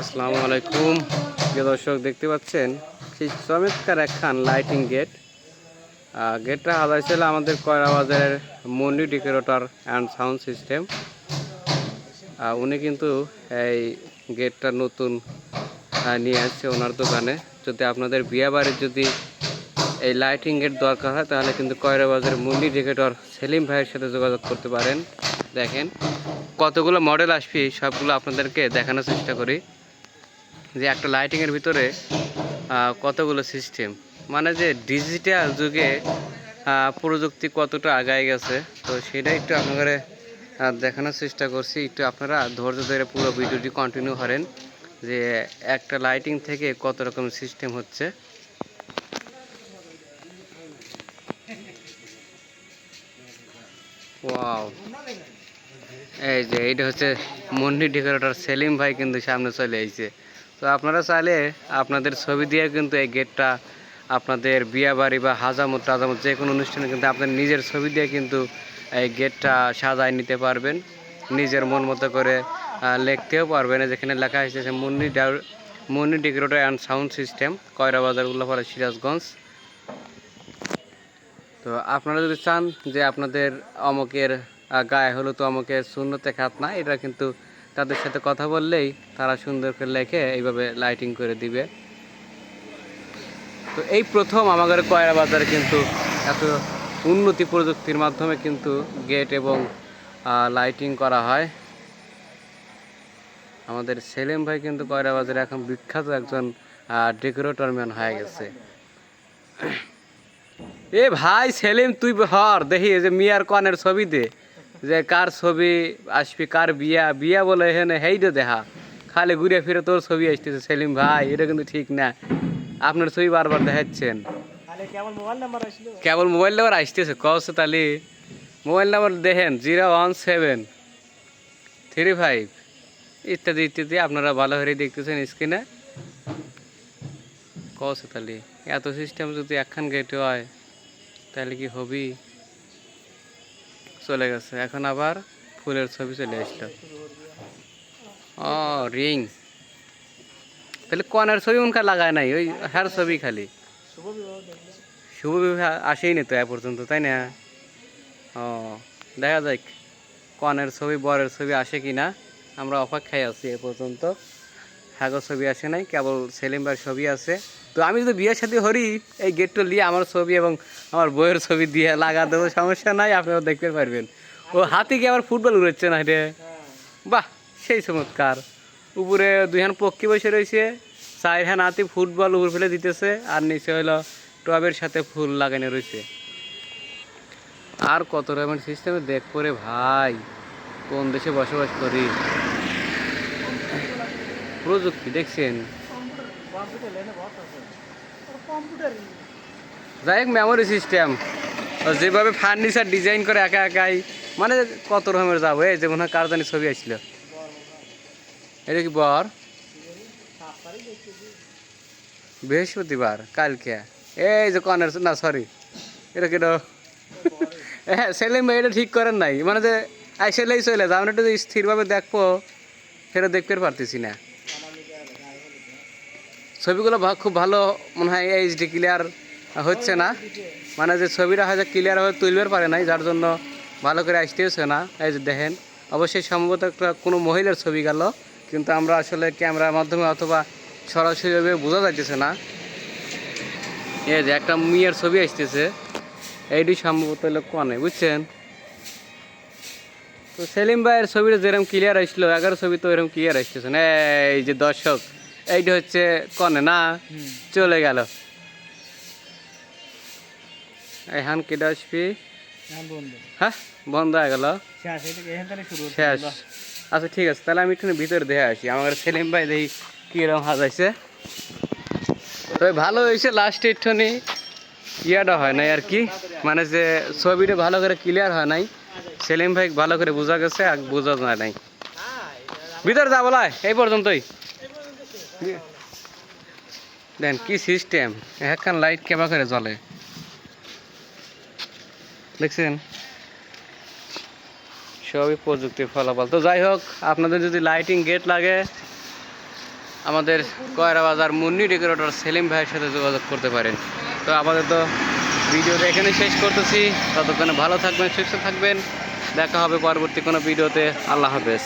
আসসালামু আলাইকুম। প্রিয় দর্শক, দেখতে পাচ্ছেন? সেই চমৎকার একখান লাইটিং গেট গেটটা হাজার ছিল আমাদের কয়রা বাজারের Mondi decorator and sound system উনি কিন্তু এই গেটটা নতুন নিয়ে আসছে ওনার দোকানে। যদি আপনাদের বিয়ে বাড়ির যদি এই লাইটিং গেট দরকার হয়, তাহলে কিন্তু কয়রা বাজারের মন্ডি ডেকোরেটর সেলিম ভাইয়ের সাথে যোগাযোগ করতে পারেন। দেখেন কতগুলো মডেল আসবে, সবগুলো আপনাদেরকে দেখানোর চেষ্টা করি। যে একটা লাইটিংয়ের ভিতরে কতগুলো সিস্টেম মানে যে ডিজিটাল যুগে প্রযুক্তি কতটা আগায় গেছে, তো সেটা একটু আপনাদের দেখানোর চেষ্টা করছি। একটু আপনারা ধৈর্য ধরে পুরো ভিডিওটি কন্টিনিউ করেন, যে একটা লাইটিং থেকে কত রকম সিস্টেম হচ্ছে। ওয়াও এই যে, এইটা হচ্ছে মন্ডি ডেকোরেটর সেলিম ভাই কিন্তু সামনে চলে এসেছে তো আপনারা চাইলে আপনাদের ছবি দিয়ে কিন্তু এই গেটটা আপনাদের বিয়া বাড়ি বা হাজামত টাজামত যে কোনো অনুষ্ঠানে কিন্তু আপনার নিজের ছবি দিয়ে কিন্তু এই গেটটা সাজায় নিতে পারবেন। নিজের মন মতো করে লিখতেও পারবেন। যেখানে লেখা হয়েছে Munni Munni decorator and sound system Koyra Bazar Ullapara, Sirajganj. তো আপনারা যদি চান যে আপনাদের অমকের গায়ে হলো তো অমকের শূন্যতে খাত না এটা কিন্তু তাদের সাথে কথা বললেই তারা সুন্দর করে লেখে, এইভাবে লাইটিং করে দিবে। তো এই প্রথম আমাদের কয়রা বাজারে কিন্তু এত উন্নতি প্রযুক্তির মাধ্যমে কিন্তু গেট এবং লাইটিং করা হয়। আমাদের সেলিম ভাই কিন্তু কয়রা বাজারে এখন বিখ্যাত একজন ডেকোরেটর ম্যান হয়ে গেছে। এ ভাই সেলিম, তুই হর দেখি যে মিয়ার কনের ছবি দে। যে কার ছবি আসবি কার বিয়া? বিয়া বলে এখানে হেইটে দেখা খালি ঘুরে ফিরে তোর ছবি আসতেছে সেলিম ভাই এটা কিন্তু ঠিক না। আপনার ছবি বারবার দেখাচ্ছেন। তাহলে মোবাইল নাম্বার কেবল মোবাইল নাম্বার আসতেছে কস তালি মোবাইল নাম্বার দেখেন zero one seven three five. ইত্যাদি ইত্যাদি আপনারা ভালো করে দেখতেছেন স্ক্রিনে। কস তালি এত সিস্টেম যদি একখান গেটে হয় তাহলে কি হবি? চলে গেছে। এখন আবার ফুলের ছবি চলে আসলো। ও, রিং। তাহলে কনের ছবি উনকা লাগায় নাই, ওই হ্যার ছবি খালি। শুভ বিবাহ আসেই নি তো এ পর্যন্ত, তাই না? ও, দেখা যাক কনের ছবি, বরের ছবি আসে কি না আমরা অপেক্ষায় আছি এ পর্যন্ত। হ্যাগো ছবি আসে নাই, কেবল সেলিমবার ছবি আছে। তো আমি যদি বিয়ের সাথে হরি, এই গেটটা নিয়ে আমার ছবি এবং আমার বইয়ের ছবি দিয়ে লাগা দেবো, সমস্যা নাই, আপনারা দেখতে পারবেন। ও হাতি কি আবার ফুটবল উড়েছে না রে? বাহ, সেই চমৎকার। উপরে দুইখান পক্ষী বসে রয়েছে, চারখান হাতি ফুটবল উপর ফেলে দিতেছে, আর নিচে হলো টবের সাথে ফুল লাগানো রয়েছে। আর কত রকমের সিস্টেমে দেখ করে ভাই, কোন দেশে বসবাস করি? প্রযুক্তি, দেখছেন? যাই হোক মেমোরি সিস্টেম যেভাবে ফার্নিচার ডিজাইন করে একা একাই মানে কত রকমের যাব এই যে মনে হয় কার জানি ছবি আসছিল। এটা কি বর? বৃহস্পতিবার, কালকে। এই যে কনের, না সরি এটা কেন হ্যাঁ সেলিম ভাই এটা ঠিক করেন নাই। মানে যে আইসেলেই চলে যাও একটু স্থিরভাবে দেখব সেটা দেখতে পারতেছি না। ছবিগুলো খুব ভালো মনে হয় এইচডি ক্লিয়ার হচ্ছে না। মানে যে ছবিটা হয়তো ক্লিয়ার হয়ে তুলবার পারে নাই, যার জন্য ভালো করে আসতেছে না। এই যে দেখেন, অবশ্যই সম্ভবত একটা কোনো মহিলার ছবি গেল, কিন্তু আমরা আসলে ক্যামেরার মাধ্যমে অথবা সরাসরিভাবে বোঝা যাইতেছে না। এই যে একটা মেয়ের ছবি আসতেছে, এইটি সম্ভবত হলো কনে, বুঝছেন? তো সেলিম ভাইয়ের ছবিটা যেরকম ক্লিয়ার আসলো এগারো ছবি তো এরকম ক্লিয়ার আসতেছে না। এই যে দর্শক এইটা হচ্ছে কনে না? চলে গেল। এখন কেটে আসবি? হ্যাঁ বন্ধু। হ্যাঁ বন্ধ হয়ে গেল? শেষ আচ্ছা ঠিক আছে তাহলে আমি একটু ভিতরে দেখে আসি। আমার সেলিম ভাই দেখি কীরকম হাজাইছে তবে ভালো হয়েছে লাস্টে একটুখানি ইয়াটা হয় নাই আর কি। মানে যে ছবিটা ভালো করে ক্লিয়ার হয় নাই। সেলিম ভাই ভালো করে বোঝা গেছে আর বোঝা যায় নাই। ভিতরে যা বলায় এই পর্যন্তই। দেন, কি সিস্টেম একখান লাইট কেবা করে জ্বলে? দেখছেন? সবই প্রযুক্তির ফলাফল। তো যাই হোক, আপনাদের যদি লাইটিং গেট লাগে, আমাদের কয়রা বাজার মুন্নি ডেকোরেটর সেলিম ভাইয়ের সাথে যোগাযোগ করতে পারেন। তো আমাদের তো ভিডিওটা এখানে শেষ করতেছি। ততক্ষণে ভালো থাকবেন, সুস্থ থাকবেন। দেখা হবে পরবর্তী কোনো ভিডিওতে। আল্লাহ হাফেজ।